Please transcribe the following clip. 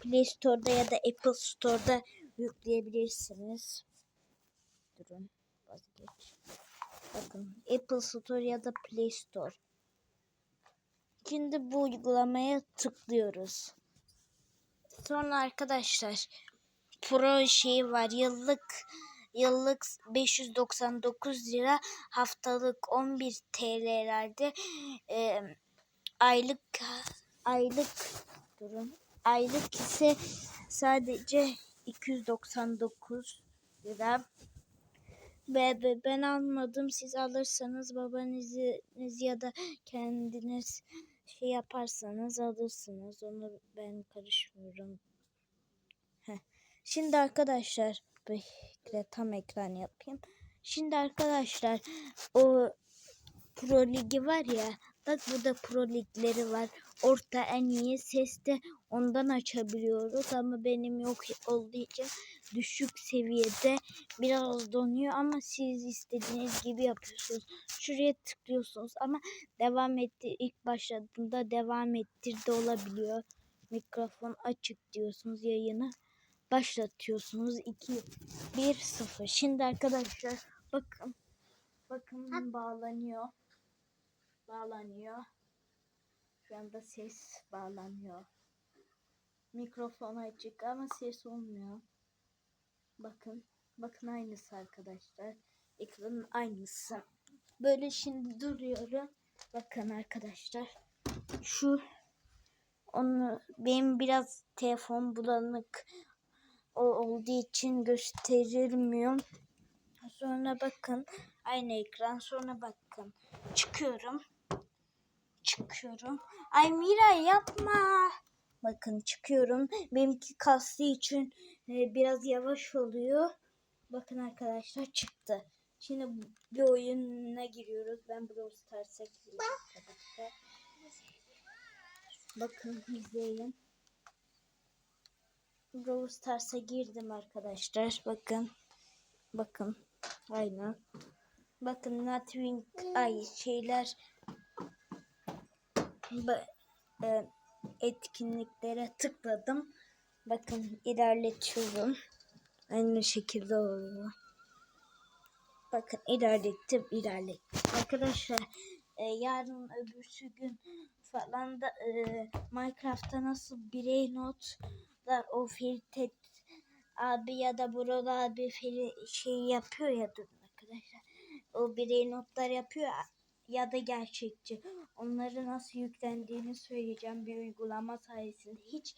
Play Store'da ya da Apple Store'da yükleyebilirsiniz. Durun vazgeç. Bakın Apple Store ya da Play Store. Şimdi bu uygulamaya tıklıyoruz. Sonra arkadaşlar Pro şeyi var. Yıllık yıllık 599 lira, haftalık 11 TL'lerde e, aylık aylık durun. Aylık ise sadece 299 lira. Ve, ben almadım. Siz alırsanız babanızı ya da kendiniz şey yaparsanız alırsınız. Onu ben karışmıyorum. Şimdi arkadaşlar bekle tam ekran yapayım. Şimdi arkadaşlar o Pro Ligi var ya bak burada Pro Ligleri var. Orta en iyi ses de ondan açabiliyoruz ama benim yok olduğu için düşük seviyede biraz donuyor ama siz istediğiniz gibi yapıyorsunuz. Şuraya tıklıyorsunuz ama devam etti ilk başladığında devam ettir de olabiliyor. Mikrofon açık diyorsunuz yayını başlatıyorsunuz 2 1 0. Şimdi arkadaşlar bakın bakın bağlanıyor. Bağlanıyor. Şu anda ses bağlanıyor. Mikrofon açık ama ses olmuyor. Bakın. Bakın aynısı arkadaşlar. Ekranın aynısı. Böyle şimdi duruyorum. Bakın arkadaşlar. Şu onu benim biraz telefon bulanık o olduğu için gösterilmiyor. Sonra bakın aynı ekran. Sonra bakın çıkıyorum. Çıkıyorum. Ay Mira yapma. Bakın çıkıyorum. Benimki kaslı için e, biraz yavaş oluyor. Bakın arkadaşlar çıktı. Şimdi bir oyuna giriyoruz. Ben Brawl Stars'a giriyorum. Bakın izleyin. Brawl Stars'a girdim arkadaşlar. Bakın. Bakın. Aynen. Bakın Nightwing ay şeyler e, etkinliklere tıkladım. Bakın ilerletiyorum. Aynı şekilde oluyor. Bakın ilerlettim ilerlettim. Arkadaşlar e, yarın öbürsü gün falan da e, Minecraft'ta nasıl birey notlar o Firtet abi ya da Bural abi şey yapıyor ya durun arkadaşlar. O birey notlar yapıyor ya, ya da gerçekçi. Onları nasıl yüklendiğini söyleyeceğim bir uygulama sayesinde. Hiç